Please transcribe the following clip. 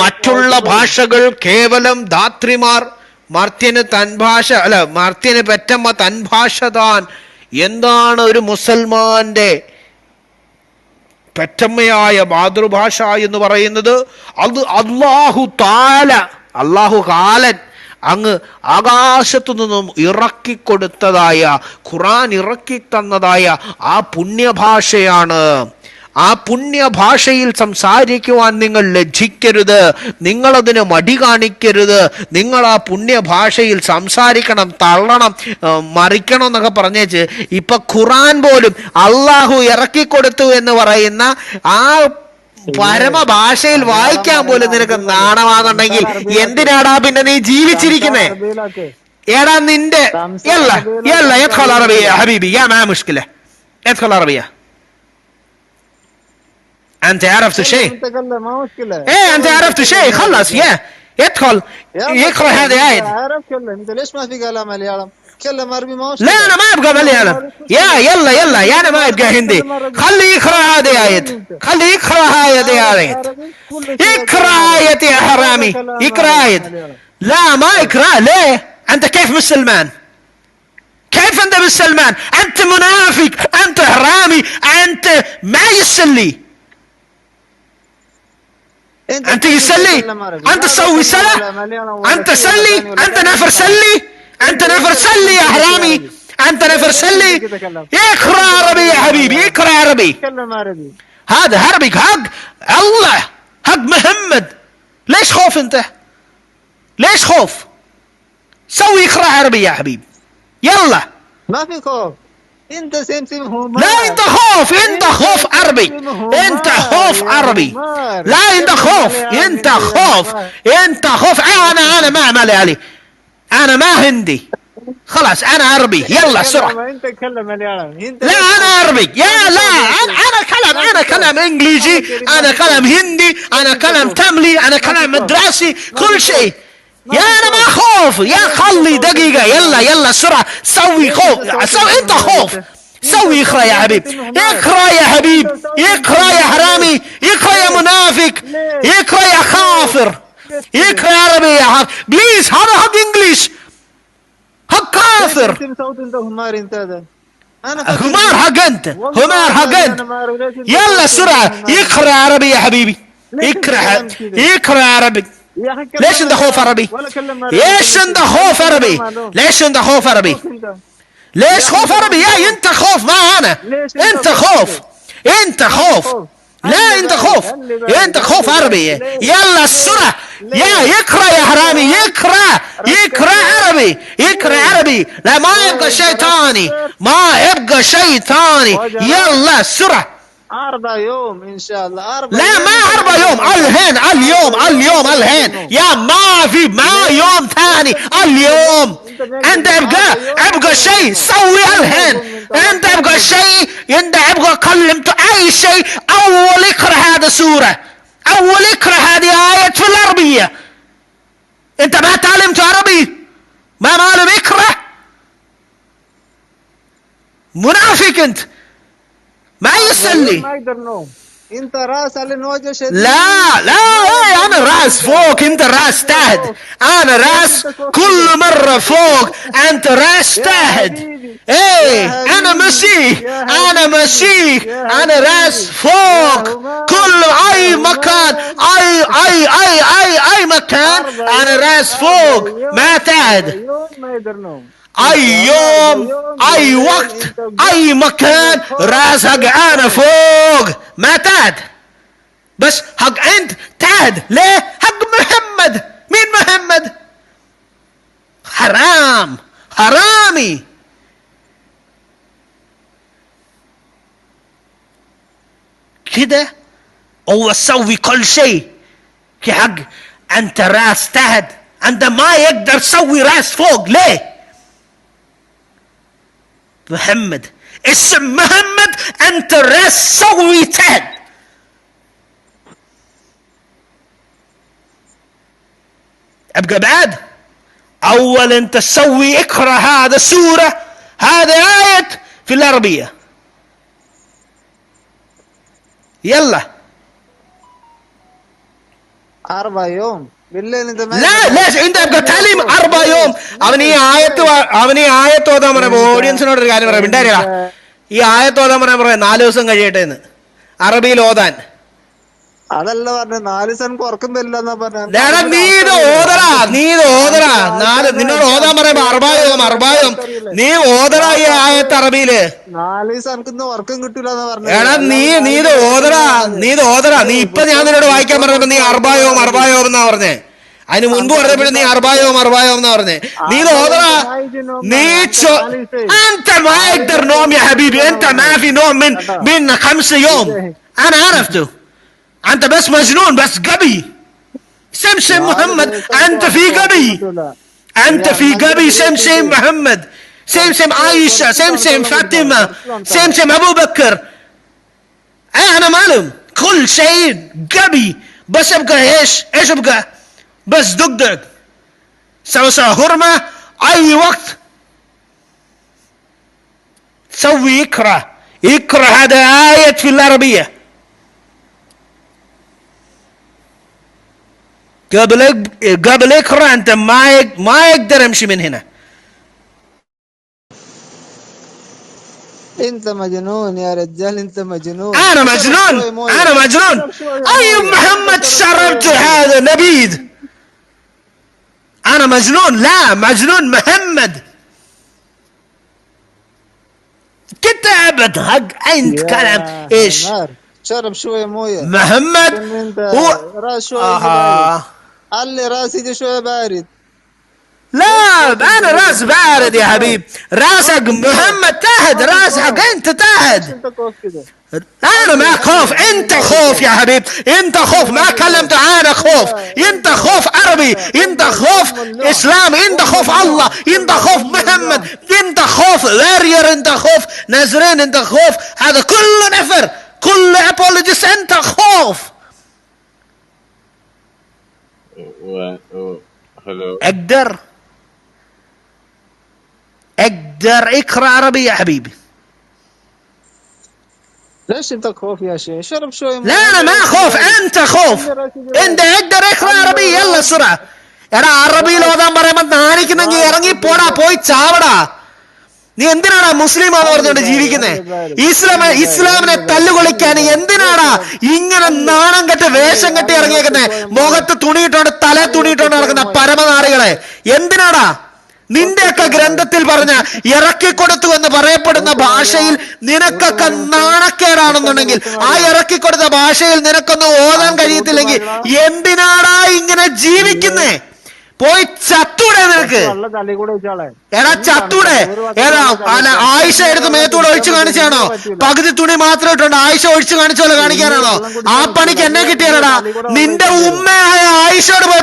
മറ്റുള്ള ഭാഷകൾ കേവലം ധാത്രിമാർ മർത്യന് തൻ ഭാഷ അല്ല മർത്യന് പെറ്റമ്മ തൻ ഭാഷ താൻ എന്താണ് ഒരു മുസൽമാന്റെ പെറ്റമ്മയായ മാതൃഭാഷ എന്ന് പറയുന്നത്? അത് അള്ളാഹു താല അള്ളാഹു കാലൻ അങ്ങ് ആകാശത്തു നിന്നും ഇറക്കിക്കൊടുത്തതായ ഖുറാൻ ഇറക്കി തന്നതായ ആ പുണ്യഭാഷയാണ്. ആ പുണ്യഭാഷയിൽ സംസാരിക്കുവാൻ നിങ്ങൾ ലജ്ജിക്കരുത്. നിങ്ങളതിന് മടി കാണിക്കരുത്. നിങ്ങൾ ആ പുണ്യഭാഷയിൽ സംസാരിക്കണം തള്ളണം മറിക്കണം എന്നൊക്കെ പറഞ്ഞേച്ച് ഇപ്പൊ ഖുറാൻ പോലും അള്ളാഹു ഇറക്കിക്കൊടുത്തു എന്ന് പറയുന്ന ആ പരമഭാഷയിൽ വായിക്കാൻ പോലും നിനക്ക് നാണമാണെന്നുണ്ടെങ്കിൽ എന്തിനാടാ പിന്നെ നീ ജീവിച്ചിരിക്കുന്നേ? ഏടാ നിന്റെ ഹബീബി യാ മാ മുഷ്കില എത്ര അറബിയാ أنت عرفت شيء؟ تكلم ما مشكلة. إيه أنت عرفت شيء خلص يا ادخل يا يقرا. هذه آية عارف كلم أنت ليش ما في كلام مليالم؟ تكلم عربي ما لا أنا ما أبغى مليالم. يا يلا يلا يا أنا ما أبغى هندي خلي يقرأ هذه آية خلي يقرأ هذه آية اقرا آية يا حرامي. اقرا آية لا ما اقرا ليه؟ أنت كيف مسلمان؟ كيف أنت مسلمان؟ أنت منافق أنت حرامي أنت ما يسلي. انت يسلي انت تسوي صلاة انت سلي انت نفر سلي انت نفر سلي يا حرامي انت نفر سلي اقرا عربي يا حبيبي اقرا عربي هذا عربي حق الله حق محمد ليش خوف انت ليش خوف سوي اقرا عربي يا حبيبي يلا ما في خوف انت لا انت خوف انت خوف عربي. انت خوف عربي. لا انت خوف. انت خوف. انت خوف. أنا أنا ما ملالي أنا ما هندي. خلاص أنا عربي. يلا سرعة. انت تكلم لا أنا عربي. يا لا أنا أنا كلام أنا كلام إنجليزي أنا كلام هندي أنا كلام تملي أنا كلام مدرسي كل شيء. يا أنا ما خوف يا خلي دقيقة. يلا يلا سرعة. سوي خوف. سوي أنت خوف. سوي اقرأ يا حبيب. اقرأ يا حبيب. اقرأ يا حرامي. اقرأ يا منافق. اقرأ يا كافر اقرأ عربي يا حرامي بليز هذا حق إنجليش. حق كافر. همار حق أنت. همار حق أنت. يلا سرعة. اقرأ عربي يا حبيبي. اقرأ. اقرأ عربي ليش انت خوف عربي؟ ليش انت خوف عربي؟ ليش انت خوف عربي؟ ليش خوف عربي؟ يا انت خوف ما أنا. انت خوف؟ انت خوف. لا انت خوف. انت خوف عربي. يلا السرعة. يا اقرا يا حرامي اقرا اقرا عربي. اقرا عربي. لا ما يبقى شيء ثاني ما يبقى شيء ثاني يلا السرعة. أربع يوم إن شاء الله. أربع لا ما أربع يوم الهين اليوم اليوم الهين. يا ما في ما يوم ثاني اليوم. أنت أبقى أبقى شيء سوي الهين. أنت أبقى شيء أنت أبقى كلمت أي شيء. أول اقرأ هذا سورة. أول اقرأ هذه آية في العربية. أنت ما تعلمت عربي؟ ما معلم اقرأ. منافق أنت. ما يسلي ما يقدر نوم أنت رأس على نوجه شديد. لا لا أنا رأس فوق أنت رأس تحت. أنا رأس كل مرة فوق أنت رأس تحت. إيه أنا مسيح أنا مسيح. أنا رأس فوق. كل أي مكان أي أي أي أي أي مكان أنا رأس فوق ما تحت. يوم ما يقدر نوم أي يوم أي وقت أي مكان راس حق أنا فوق. ما تحت بس حق أنت تحت ليه؟ حق محمد. مين محمد؟ حرام. حرامي. كده هو سوي كل شيء. في حق أنت راس تحت انت ما يقدر تسوي راس فوق. ليه؟ محمد. اسم محمد تحت أبقى بعد. أول أنت تسوي اقرأ هذا سوره هذا آية في العربية. يلا. أربع يوم بالليل أنت ما لا ليش انت ابقى تعليم اربع يوم അവൻ ഈ ആയത്ത് വാ- അവൻ ഈ ആയത്ത് ഓതാൻ പറയുമ്പോ ഓഡിയൻസിനോട് ഒരു കാര്യം പറയാം മിണ്ടാരിടാ ഈ ആയത്ത് ഓതാൻ പറയാൻ പറയാം നാല് ദിവസം കഴിയട്ടെ എന്ന് അറബിയിൽ ഓതാൻ അതല്ല പറഞ്ഞ നാല് ദിവസം കുറക്കുന്നില്ല എന്നാ ഡാടാ, നീ ഇത് ഓതറാ നീ ഇത് ഓതറാ നാല് നിന്നോട് ഓതാൻ പറയുമ്പോ അർബായോം അർബായോം നീ ഓതറാ ഈ ആയത്ത് അറബിയില് നാല് ദിവസം എനിക്കിന്ന് ഉറക്കം കിട്ടൂല എന്ന് പറഞ്ഞു എടാ നീ നീ ഇത് ഓതറാ നീ ഇത് ഓതറാ നീ ഇപ്പൊ ഞാൻ നിന്നോട് വായിക്കാൻ പറഞ്ഞപ്പോ നീ അർബായോം അർബായോം എന്നാ പറഞ്ഞേ അതിന് മുൻപ് പറഞ്ഞപ്പോഴും നീ അർബായോം അർബായോം എന്നാ പറഞ്ഞേ നീ ഇത് ഓതറാ നീ ചോ انت ما يقدر نوم يا حبيبي انت ما في نوم من من خمسة يوم انا عرفته أنت بس مجنون بس غبي. سمسم محمد أنت في غبي. أنت في غبي سمسم محمد. سمسم عائشة سمسم فاطمة. سمسم أبو بكر. أنا معلوم كل شيء غبي. بس أبقى إيش؟ إيش أبقى؟ بس دق دق. سوي سوي هرمة أي وقت. سوي اقرا اقرا هذا آية في العربية. قبل قبل إقرأ أنت ما ما يقدر يمشي من هنا. أنت مجنون يا رجال أنت مجنون. أنا مجنون أنا مجنون. أي محمد شربت هذا نبيذ؟ أنا مجنون لا مجنون محمد. كتابة حق أنت كلام إيش؟ شرب شوية موية. محمد هو. قال لي راسي دي شوية بارد. لا أنا راس بارد يا حبيب. راسك محمد تحت راسك أنت تحت أنا ما خوف أنت خوف يا حبيب. أنت خوف ما كلمت أنا خوف. أنت خوف عربي أنت خوف إسلام أنت خوف الله أنت خوف محمد أنت خوف وارير أنت خوف نازرين أنت خوف. هذا كله نفر كل ابولوجيست أنت خوف. و... و... هلو اقدر اقدر اقرا عربي يا حبيبي ليش انت خوف يا شيخ شرب شوية موية لا انا ما خوف انت خوف انت اقدر اقرا عربي يلا بسرعه എടാ അറബിയിൽ ഓതാൻ പറയുമ്പോ നാണിക്കുന്നെങ്കിൽ ഇറങ്ങി പോടാ പോയി ചാവടാ നീ എന്തിനാടാ മുസ്ലിം ആണെന്ന് പറഞ്ഞുകൊണ്ട് ജീവിക്കുന്നേ? ഇസ്ലാമ ഇസ്ലാമിനെ തല്ലുകൊളിക്കാൻ എന്തിനാടാ ഇങ്ങനെ നാണം കെട്ട് വേഷം കെട്ടി ഇറങ്ങിയേക്കുന്നേ? മുഖത്ത് തുണിയിട്ടോണ്ട് തല തുണിയിട്ടോണ്ട് നടക്കുന്ന പരമനാറികളെ എന്തിനാടാ? നിന്റെയൊക്കെ ഗ്രന്ഥത്തിൽ പറഞ്ഞ ഇറക്കിക്കൊടുത്തു എന്ന് പറയപ്പെടുന്ന ഭാഷയിൽ നിനക്കൊക്കെ നാണക്കേടാണെന്നുണ്ടെങ്കിൽ ആ ഇറക്കിക്കൊടുത്ത ഭാഷയിൽ നിനക്കൊന്നും ഓതാൻ കഴിയത്തില്ലെങ്കിൽ എന്തിനാടാ ഇങ്ങനെ ജീവിക്കുന്നേ? പോയി നിനക്ക് എടാ ചത്തൂടെ. ഏതാ ആയിഷ എടുത്ത് മേത്തൂടെ ഒഴിച്ചു കാണിച്ചാണോ? പകുതി തുണി മാത്രം ഇട്ടുണ്ട് ആയിഷ ഒഴിച്ചു കാണിച്ചോളെ കാണിക്കാനാണോ? ആ പണിക്ക് എന്നെ കിട്ടിയാലടാ നിന്റെ ഉമ്മയായ ആയിഷയോട്